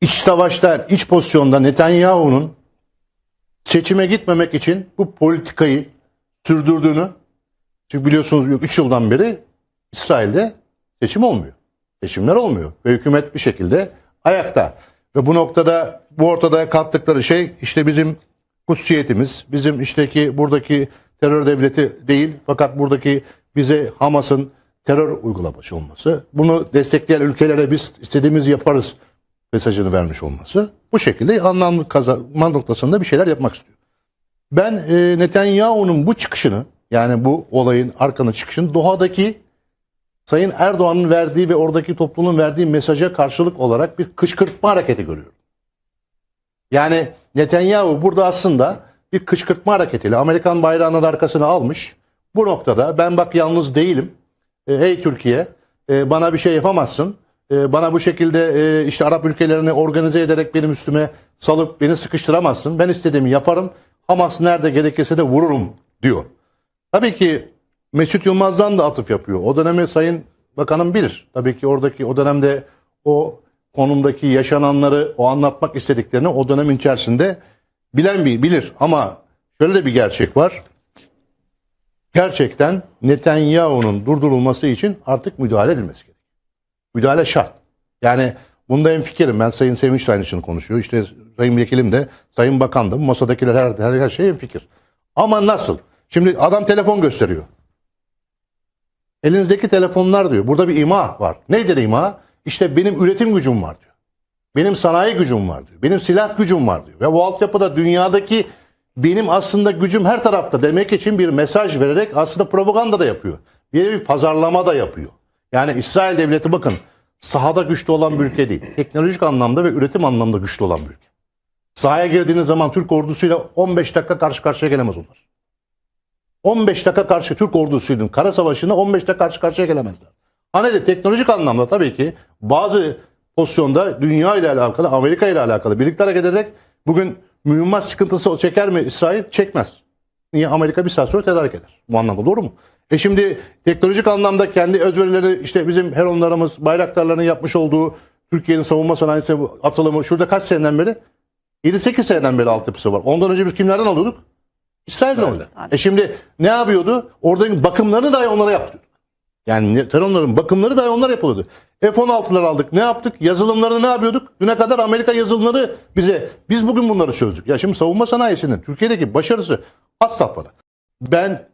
iç savaşta, iç pozisyonda Netanyahu'nun seçime gitmemek için bu politikayı sürdürdüğünü çünkü biliyorsunuz 3 yıldan beri İsrail'de seçim olmuyor. Seçimler olmuyor ve hükümet bir şekilde ayakta. Ve bu noktada bu ortada kattıkları şey işte bizim kutsiyetimiz, bizim işteki buradaki terör devleti değil fakat buradaki bize Hamas'ın terör uygulaması olması, bunu destekleyen ülkelere biz istediğimizi yaparız mesajını vermiş olması bu şekilde anlamlı kazanma noktasında bir şeyler yapmak istiyor. Ben e, Netanyahu'nun bu çıkışını yani bu olayın arkana çıkışını Doha'daki Sayın Erdoğan'ın verdiği ve oradaki toplumun verdiği mesaja karşılık olarak bir kışkırtma hareketi görüyorum. Yani Netanyahu burada aslında bir kışkırtma hareketiyle Amerikan bayrağının arkasına almış. Bu noktada ben bak yalnız değilim. E, hey Türkiye e, bana bir şey yapamazsın. E, bana bu şekilde e, işte Arap ülkelerini organize ederek benim üstüme salıp beni sıkıştıramazsın. Ben istediğimi yaparım. Hamas nerede gerekirse de vururum diyor. Tabii ki Mesut Yılmaz'dan da atıf yapıyor. O dönemi Sayın Bakanım bilir. Tabii ki oradaki o dönemde o konumdaki yaşananları o anlatmak istediklerini o dönemin içerisinde bilen bir bilir. Ama şöyle de bir gerçek var. Gerçekten Netanyahu'nun durdurulması için artık müdahale edilmesi. Müdahale şart. Yani bunda en fikirim. Ben Sayın Sevinç de aynısını konuşuyor. İşte Sayın Vekilim de, Sayın Bakan da, masadakiler her, her, her şey en fikir. Ama nasıl? Şimdi adam telefon gösteriyor. Elinizdeki telefonlar diyor. Burada bir ima var. Nedir ima? İşte benim üretim gücüm var diyor. Benim sanayi gücüm var diyor. Benim silah gücüm var diyor. Ve bu altyapıda dünyadaki benim aslında gücüm her tarafta demek için bir mesaj vererek aslında propaganda da yapıyor. Bir bir pazarlama da yapıyor. Yani İsrail devleti bakın sahada güçlü olan bir ülke değil. Teknolojik anlamda ve üretim anlamda güçlü olan bir ülke. Sahaya girdiğiniz zaman Türk ordusuyla 15 dakika karşı karşıya gelemez onlar. 15 dakika karşı Türk ordusuydun. Kara savaşına 15 dakika karşı karşıya gelemezler. Hani teknolojik anlamda tabii ki bazı pozisyonda dünya ile alakalı, Amerika ile alakalı birlikte hareket ederek bugün mühimmat sıkıntısı çeker mi İsrail? Çekmez. Niye? Amerika bir saat sonra tedarik eder. Bu anlamda doğru mu? E şimdi teknolojik anlamda kendi özverileri işte bizim Heronlarımız, Bayraktarların yapmış olduğu Türkiye'nin savunma sanayisi atılımı şurada kaç seneden beri? 7-8 seneden beri altyapısı var. Ondan önce biz kimlerden alıyorduk? İsrail'den alıyorduk. E şimdi ne yapıyordu? Oradaki bakımlarını dahi onlara yaptırıyorduk. Yani Teronların bakımları dahi onlar yapılıyordu. F-16'lar aldık. Ne yaptık? Yazılımlarını ne yapıyorduk? Düne kadar Amerika yazılımları bize. Biz bugün bunları çözdük. Ya şimdi savunma sanayisinin Türkiye'deki başarısı has safhada. Ben